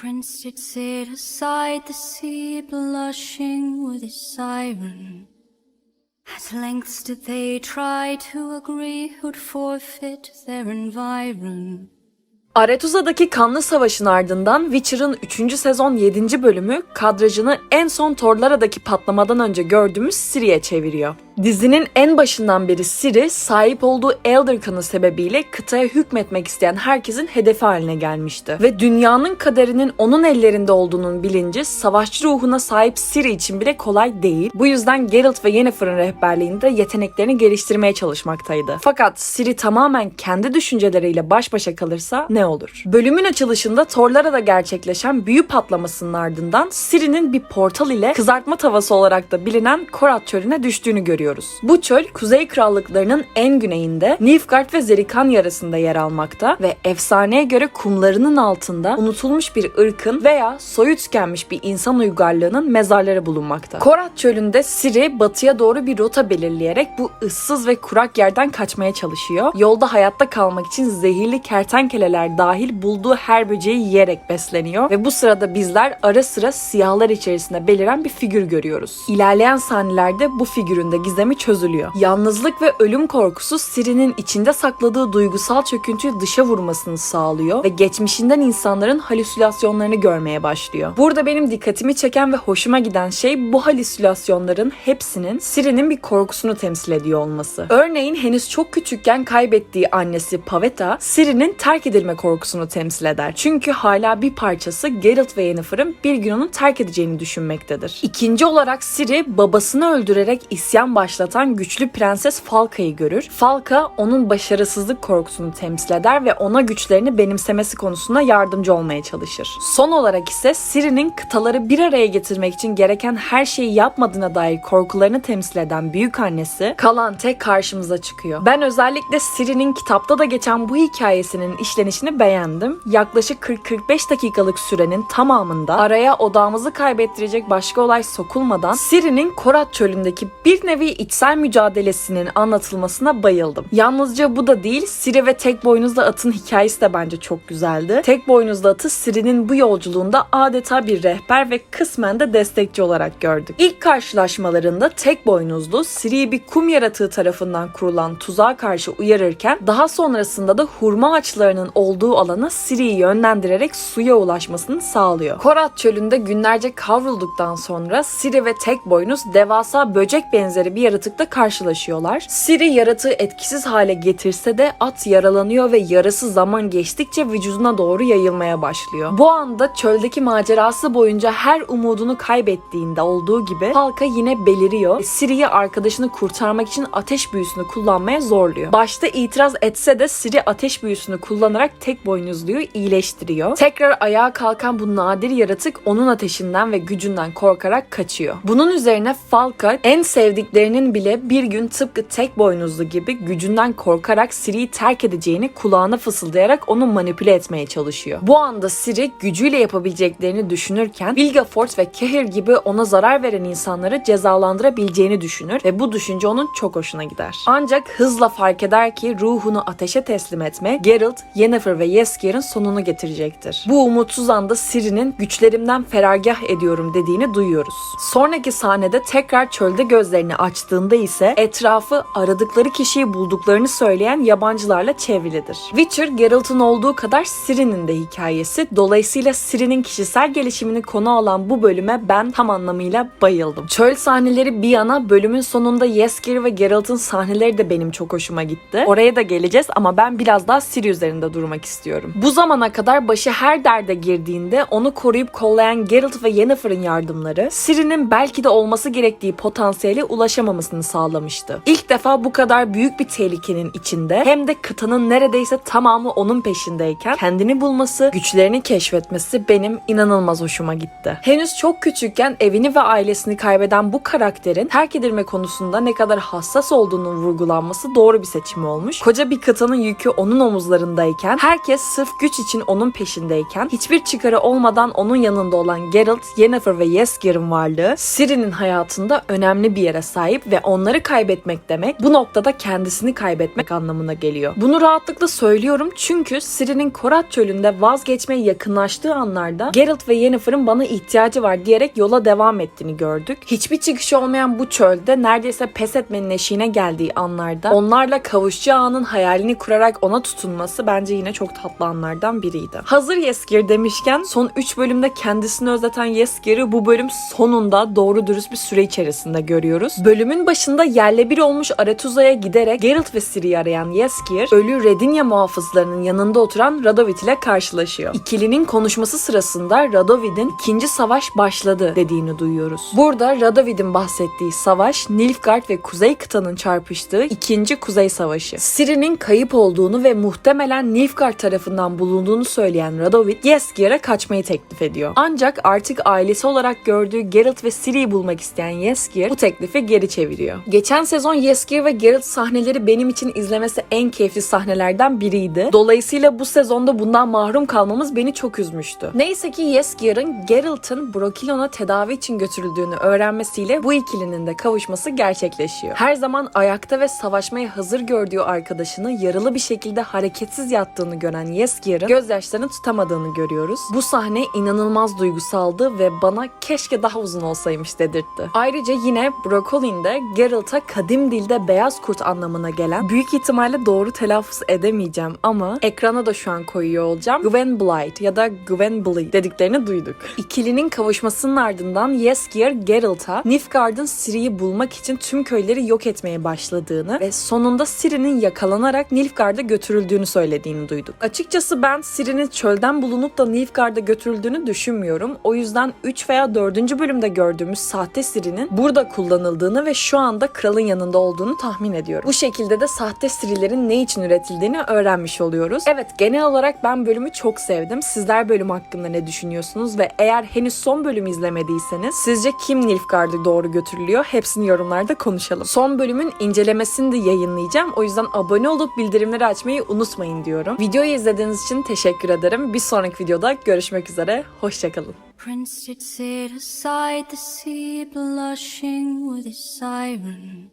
Prince did sit aside the sea, blushing with his siren. At length did they try to agree who'd forfeit their environ. Aretuza'daki kanlı savaşın ardından Witcher'ın 3. sezon 7. bölümü kadrajını en son Torlara'daki patlamadan önce gördüğümüz Ciri'ye çeviriyor. Dizinin en başından beri Ciri, sahip olduğu Elder kanı sebebiyle kıtaya hükmetmek isteyen herkesin hedefi haline gelmişti. Ve dünyanın kaderinin onun ellerinde olduğunun bilinci savaşçı ruhuna sahip Ciri için bile kolay değil. Bu yüzden Geralt ve Yennefer'ın rehberliğinde yeteneklerini geliştirmeye çalışmaktaydı. Fakat Ciri tamamen kendi düşünceleriyle baş başa kalırsa ne olur? Bölümün açılışında Torlara'da gerçekleşen büyü patlamasının ardından Ciri'nin bir portal ile kızartma tavası olarak da bilinen Korat çölüne düştüğünü görüyoruz. Bu çöl Kuzey Krallıklarının en güneyinde Nilfgaard ve Zerikanya arasında yer almakta ve efsaneye göre kumlarının altında unutulmuş bir ırkın veya soyu tükenmiş bir insan uygarlığının mezarları bulunmakta. Korat çölünde Ciri batıya doğru bir rota belirleyerek bu ıssız ve kurak yerden kaçmaya çalışıyor. Yolda hayatta kalmak için zehirli kertenkeleler dahil bulduğu her böceği yiyerek besleniyor ve bu sırada bizler ara sıra siyahlar içerisinde beliren bir figür görüyoruz. İlerleyen sahnelerde bu figürün de gizemi çözülüyor. Yalnızlık ve ölüm korkusu Ciri'nin içinde sakladığı duygusal çöküntüyü dışa vurmasını sağlıyor ve geçmişinden insanların halüsinasyonlarını görmeye başlıyor. Burada benim dikkatimi çeken ve hoşuma giden şey bu halüsinasyonların hepsinin Ciri'nin bir korkusunu temsil ediyor olması. Örneğin henüz çok küçükken kaybettiği annesi Pavetta, Ciri'nin terk edilme korkusunu temsil eder. Çünkü hala bir parçası Geralt ve Yennefer'ın bir gün onu terk edeceğini düşünmektedir. İkinci olarak Ciri babasını öldürerek isyan başlatan güçlü prenses Falka'yı görür. Falka onun başarısızlık korkusunu temsil eder ve ona güçlerini benimsemesi konusunda yardımcı olmaya çalışır. Son olarak ise Ciri'nin kıtaları bir araya getirmek için gereken her şeyi yapmadığına dair korkularını temsil eden büyük annesi Kalante karşımıza çıkıyor. Ben özellikle Ciri'nin kitapta da geçen bu hikayesinin işlenişini beğendim. Yaklaşık 40-45 dakikalık sürenin tamamında araya odağımızı kaybettirecek başka olay sokulmadan Ciri'nin Korat çölündeki bir nevi içsel mücadelesinin anlatılmasına bayıldım. Yalnızca bu da değil, Ciri ve tek boynuzlu atın hikayesi de bence çok güzeldi. Tek boynuzlu atı Ciri'nin bu yolculuğunda adeta bir rehber ve kısmen de destekçi olarak gördük. İlk karşılaşmalarında tek boynuzlu Ciri'yi bir kum yaratığı tarafından kurulan tuzağa karşı uyarırken daha sonrasında da hurma ağaçlarının olduğu alana Ciri'yi yönlendirerek suya ulaşmasını sağlıyor. Korat çölünde günlerce kavrulduktan sonra Ciri ve tek boynuz devasa böcek benzeri bir yaratıkla karşılaşıyorlar. Ciri yaratığı etkisiz hale getirse de at yaralanıyor ve yarası zaman geçtikçe vücuduna doğru yayılmaya başlıyor. Bu anda çöldeki macerası boyunca her umudunu kaybettiğinde olduğu gibi Falka yine beliriyor. Ciri'yi arkadaşını kurtarmak için ateş büyüsünü kullanmaya zorluyor. Başta itiraz etse de Ciri ateş büyüsünü kullanarak tek boynuzluyu iyileştiriyor. Tekrar ayağa kalkan bu nadir yaratık onun ateşinden ve gücünden korkarak kaçıyor. Bunun üzerine Falka en sevdiklerinin bile bir gün tıpkı tek boynuzlu gibi gücünden korkarak Ciri'yi terk edeceğini kulağına fısıldayarak onu manipüle etmeye çalışıyor. Bu anda Ciri gücüyle yapabileceklerini düşünürken Vilgafort ve Kehir gibi ona zarar veren insanları cezalandırabileceğini düşünür ve bu düşünce onun çok hoşuna gider. Ancak hızla fark eder ki ruhunu ateşe teslim etme Geralt, Yennefer ve Yeskier'in sonunu getirecektir. Bu umutsuz anda Ciri'nin güçlerimden feragah ediyorum dediğini duyuyoruz. Sonraki sahnede tekrar çölde gözlerini açtığında ise etrafı aradıkları kişiyi bulduklarını söyleyen yabancılarla çevrilidir. Witcher, Geralt'ın olduğu kadar Ciri'nin de hikayesi. Dolayısıyla Ciri'nin kişisel gelişimini konu alan bu bölüme ben tam anlamıyla bayıldım. Çöl sahneleri bir yana bölümün sonunda Yesker ve Geralt'ın sahneleri de benim çok hoşuma gitti. Oraya da geleceğiz ama ben biraz daha Ciri üzerinde durmak istiyorum. Bu zamana kadar başı her derde girdiğinde onu koruyup kollayan Geralt ve Yennefer'ın yardımları Ciri'nin belki de olması gerektiği potansiyele ulaşamamasını sağlamıştı. İlk defa bu kadar büyük bir tehlikenin içinde hem de kıtanın neredeyse tamamı onun peşindeyken kendini bulması, güçlerini keşfetmesi benim inanılmaz hoşuma gitti. Henüz çok küçükken evini ve ailesini kaybeden bu karakterin terk edilme konusunda ne kadar hassas olduğunun vurgulanması doğru bir seçim olmuş. Koca bir kıtanın yükü onun omuzlarındayken, herkes sırf güç için onun peşindeyken, hiçbir çıkarı olmadan onun yanında olan Geralt, Yennefer ve Yeskier'in varlığı Ciri'nin hayatında önemli bir yere sahip sahip ve onları kaybetmek demek bu noktada kendisini kaybetmek anlamına geliyor. Bunu rahatlıkla söylüyorum çünkü Ciri'nin Korat çölünde vazgeçmeye yakınlaştığı anlarda Geralt ve Yennefer'ın bana ihtiyacı var diyerek yola devam ettiğini gördük. Hiçbir çıkışı olmayan bu çölde neredeyse pes etmenin eşiğine geldiği anlarda onlarla kavuşacağı anın hayalini kurarak ona tutunması bence yine çok tatlı anlardan biriydi. Hazır Yeskir demişken son 3 bölümde kendisini özleten Yeskir'i bu bölüm sonunda doğru dürüst bir süre içerisinde görüyoruz. Bölümün başında yerle bir olmuş Aretuza'ya giderek Geralt ve Ciri'yi arayan Yeskir, ölü Redinya muhafızlarının yanında oturan Radovid ile karşılaşıyor. İkilinin konuşması sırasında Radovid'in ikinci savaş başladı dediğini duyuyoruz. Burada Radovid'in bahsettiği savaş Nilfgaard ve Kuzey kıtanın çarpıştığı ikinci Kuzey Savaşı. Ciri'nin kayıp olduğunu ve muhtemelen Nilfgaard tarafından bulunduğunu söyleyen Radovid, Yeskir'e kaçmayı teklif ediyor. Ancak artık ailesi olarak gördüğü Geralt ve Ciri'yi bulmak isteyen Yeskir bu teklifi geri çeviriyor. Geçen sezon Yeskir ve Geralt sahneleri benim için izlemesi en keyifli sahnelerden biriydi. Dolayısıyla bu sezonda bundan mahrum kalmamız beni çok üzmüştü. Neyse ki Yeskir'in Geralt'ın Brokilon'a tedavi için götürüldüğünü öğrenmesiyle bu ikilinin de kavuşması gerçekleşiyor. Her zaman ayakta ve savaşmaya hazır gördüğü arkadaşını yaralı bir şekilde hareketsiz yattığını gören Yeskir'in gözyaşlarını tutamadığını görüyoruz. Bu sahne inanılmaz duygusaldı ve bana keşke daha uzun olsaymış dedirtti. Ayrıca yine Brocolin'de Geralt'a kadim dilde beyaz kurt anlamına gelen büyük ihtimalle doğru telaffuz edemeyeceğim ama ekrana da şu an koyuyor olacağım. Gwen Blight ya da Gwen Bly dediklerini duyduk. İkilinin kavuşmasının ardından Yeskir Geralt'a Nilfgaard'ın Ciri'yi bulmak için tüm köyleri yok etmeye başladığını ve sonunda Ciri'nin yakalanarak Nilfgaard'a götürüldüğünü söylediğini duyduk. Açıkçası ben Ciri'nin çölden bulunup da Nilfgaard'a götürüldüğünü düşünmüyorum. O yüzden 3 veya 4. bölümde gördüğümüz sahte Ciri'nin burada kullanıldığını ve şu anda kralın yanında olduğunu tahmin ediyorum. Bu şekilde de sahte Ciri'lerin ne için üretildiğini öğrenmiş oluyoruz. Evet genel olarak ben bölümü çok sevdim. Sizler bölüm hakkında ne düşünüyorsunuz ve eğer henüz son bölümü izlemediyseniz sizce kim Nilfgaard'a doğru götürülüyor? Hepsini yorumlarda konuşalım. Son bölümün incelemesini de yayınlayacağım. O yüzden abone olup bildirimleri açmayı unutmayın diyorum. Videoyu izlediğiniz için teşekkür ederim. Bir sonraki videoda görüşmek üzere. Hoşçakalın. Prince did sit aside the sea, blushing with his siren.